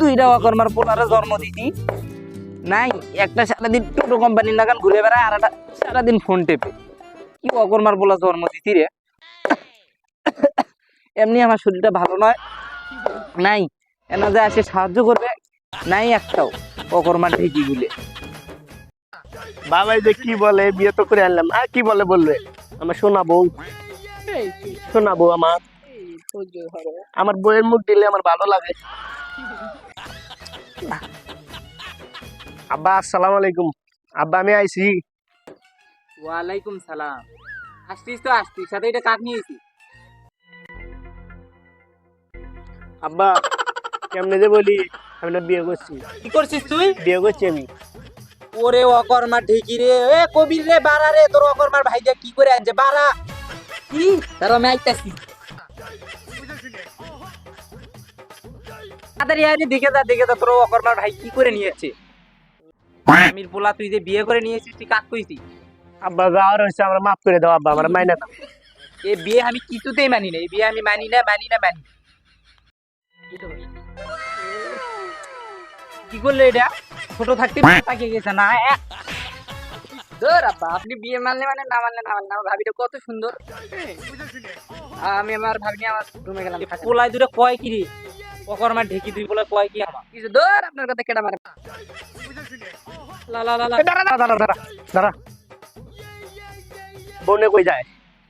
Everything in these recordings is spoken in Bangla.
দুইটা অকর্মার পোলারে জন্ম দিতি নাই একটা সারাদিন টোটো কোম্পানির নাগান ঘুরে বেড়ায় আর একটা সারাদিন ফোন টেপে। কি অকর্মার পোলা জন্ম দিতি রে? এমনি আমার শরীরটা ভালো নয়। নাই এনা যে আসে সাহায্য করবে নাই একটাও অকর্মার ঢেকি গুলে বাবাই যে কি বলে বিয়ে তো করে আনলাম। আর কি বলে বলবে? আমার শোনা বউ। শোনা বউ আমার। আমার বউয়ের মুখ দিলে আমার ভালো লাগে। আব্বা আসসালামু আলাইকুম। আব্বা আমি আইছি। ওয়ালাইকুম সালাম। আসতিস তো আসতিস। সাথে এটা কাক নিয়েছি আব্বা কেমনে যে বলি আমি না বিয়ে করছি। কি করছিস তুই? বিয়ে করছি আমি। ওরে অকর্মার ঢেকি রে। এ কবির রে বাড়া রে। তোর অকর্মার ভাইটা কি করে আনছে? বাড়া। কি? তার আমি আইতাছি। তাড়াতাড়ি দেখে যা দেখে যা তোর অকর্মার ভাই কি করে নিয়েছে? আমির পোলা তুই যে বিয়ে করে নিয়েছিস তুই কাক কইছিস আব্বা আমরা মাফ করে দাও আব্বা আমার মাইনা দাও বিয়ে আমি কিছুতেই মানি না এই বিয়ে আমি মানি না মানি না মানি কি করলে এটা? ছোট থাকতে তাকিয়ে গেছে না আপনি বিয়ে মানলে মানে না মানলে না মানলে আমার ভাবিটা কত সুন্দর। আমি আমার ভাবি নিয়ে আমার রুমে গেলাম। পোলাই দুটো কয় কি রে পকরমার ঢেকি দিই বলে কয় কি আমার? কিছু ধর আপনার কথা কেটা মারে লা লা লা লা। দাঁড়া দাঁড়া দাঁড়া দাঁড়া দাঁড়া। বনে কই যায়?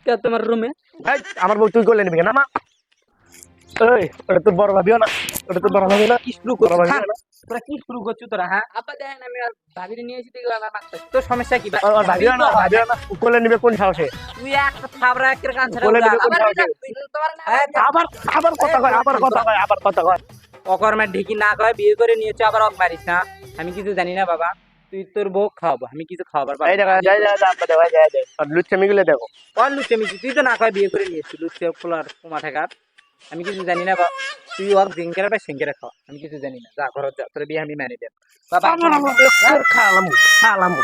কে তোমার রুমে এই, আমার বউ তুই করলে নিবি কেন মা এই ওটা তোর বড় ভাবিও না ওটা তোর বড় ভাবিও না। কি শুরু বড় করছিস ভাবি হ্যাঁ? তোরা কি শুরু করছিস তোরা হ্যাঁ? আপা দেখেন আমি আর ভাবিরে নিয়ে এসেছি তোর সমস্যা কি? ওর- ভাবিও না ভাবিও না। কোলে নিবে কোন সাহসে? তুই একটা থাবরা একের কান ছাড়া। কোন আবার সাহসে? আবার আবার কথা কয় আবার কথা কয় আবার কথা কয়। অকর্মের ঢেকি না কয় বিয়ে করে নিয়েছো আবার অক মারিস না। আমি কিছু জানি না বাবা। তুই তোর বউ খাওয়াবো আমি কিছু খাওয়াবার পাবো এই দেখা যায় যায় যায় আপা দেখা যায় যায় আর লুচ্চামি গুলো দেখো। কোন লুচে মিছি তুই তো না কয় বিয়ে করে নিয়েছিস লুচে পোলার কুমা ঠেকার আমি কিছু জানি না বা তুই ওর জিঙ্কেরা বা সিঙ্কেরা খাওয়া আমি কিছু জানি না। যা ঘর যা। তোর বিয়ে আমি মেনে দেব বাবা। খালাম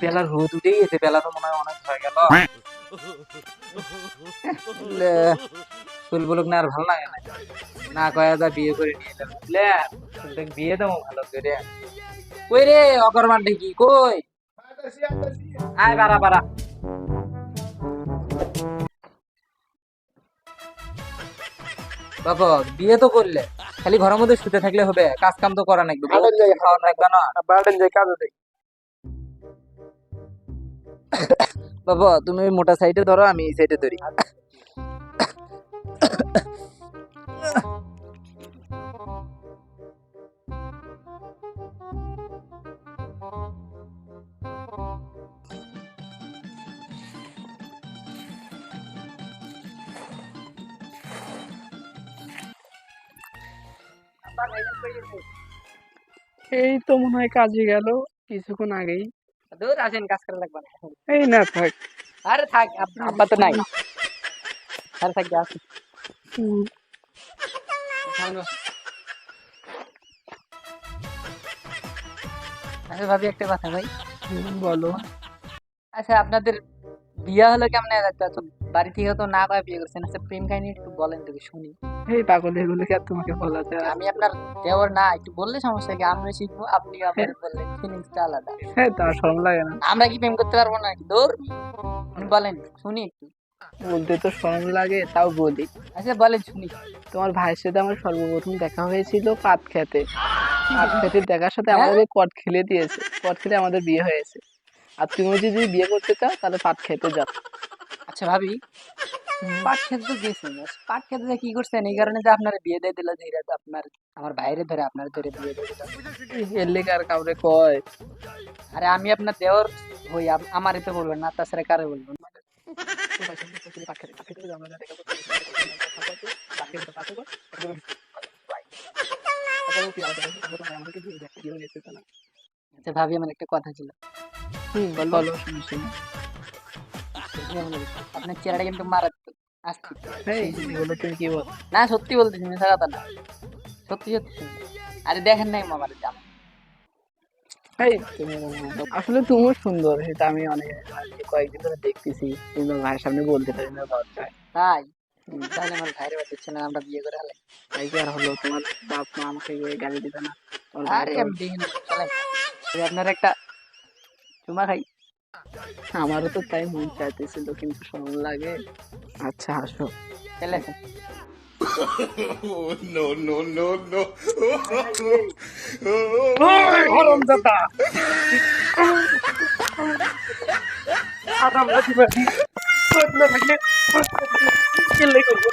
বেলার রোদ উঠে গেছে বেলা তো মনে হয় অনেক হয়ে গেল চুল না আর ভালো লাগে না না কয়া যা বিয়ে করে নিয়ে। বুঝলে বিয়ে দেবো ভালো করে কই রে অকর্মার কই? আয় বাড়া বাড়া। বাবা বিয়ে তো করলে। খালি ঘরের মধ্যে শুতে থাকলে হবে। কাজ কাম তো করা নাকবে। খাওয়া না। কাজে বাবা তুমি মোটা সাইডে ধরো আমি এই সাইডে ধরি। এই তো মনে হয় কাজে গেল কিছুক্ষণ আগেই। দূর আসেন কাজ করা লাগবে এই না থাক। আরে থাক আব্বা তো নাই। আরে থাক যা। আচ্ছা ভাবি একটা কথা ভাই। বলো। আচ্ছা আপনাদের বিয়ে হলো কেমন তো বাড়ি থেকে তো না কয়ে বিয়ে করছেন আচ্ছা প্রেম কাহিনী একটু বলেন তো শুনি। এই পাগল এগুলো কি আর তোমাকে বলা যায় আমি আপনার দেওয়ার না একটু বললে সমস্যা কি? আমরা শিখব আপনি আপনার বললেন ফিলিংসটা আলাদা। হ্যাঁ তার সরম লাগে না। আমরা কি প্রেম করতে পারব না দূর বলেন শুনি একটু। বলতে তো সরম লাগে তাও বলি। আচ্ছা বলেন শুনি। তোমার ভাইয়ের সাথে আমার সর্বপ্রথম দেখা হয়েছিল পাট খেতে। পাট খেতে দেখার সাথে আমাদের কট খেলে দিয়েছে। কট খেলে আমাদের বিয়ে হয়েছে। আর তুমি যদি বিয়ে করতে চাও তাহলে পাট খেতে যাও। আচ্ছা ভাবি পাট খেতে তো গেছেন পাট খেতে যে কি করছেন? এই কারণে যে আপনার বিয়ে দিয়ে দিল ধীরে আপনার আমার বাইরে ধরে আপনার ধরে বিয়ে দিয়ে দিল। এর লেগে আর কাউরে কয়? আরে আমি আপনার দেওয়ার হই আম- আমারই তো বলবেন না তাছাড়া কারে বলবেন। আচ্ছা ভাবি আমার একটা কথা ছিল। বলো সমস্যা আপনার চেহারাটা কিন্তু মারাত্মক আস্তে তুমি কি বল না সত্যি বলতেছি মিথ্যা কথা না সত্যি সত্যি আরে দেখেন নাই মামার জাম আসলে তুমিও সুন্দর সেটা আমি অনেক কয়েকদিন ধরে দেখতেছি কিন্তু ভাইয়ের সামনে বলতে পারি না ঘরটায় তাই তাহলে আমার ভাইরে বাদ দিচ্ছে না আমরা বিয়ে করে তাই কি আর হলো তোমার বাপ মা আমাকে গালি দিবে না আরে আমি না আপনার একটা চুমা খাই আমারও তো তাই মন চাইতেছিল কিন্তু সময় লাগে। আচ্ছা আসো। চলে হরমজাদা আরাম লাগবে না থাকলে কেলে করব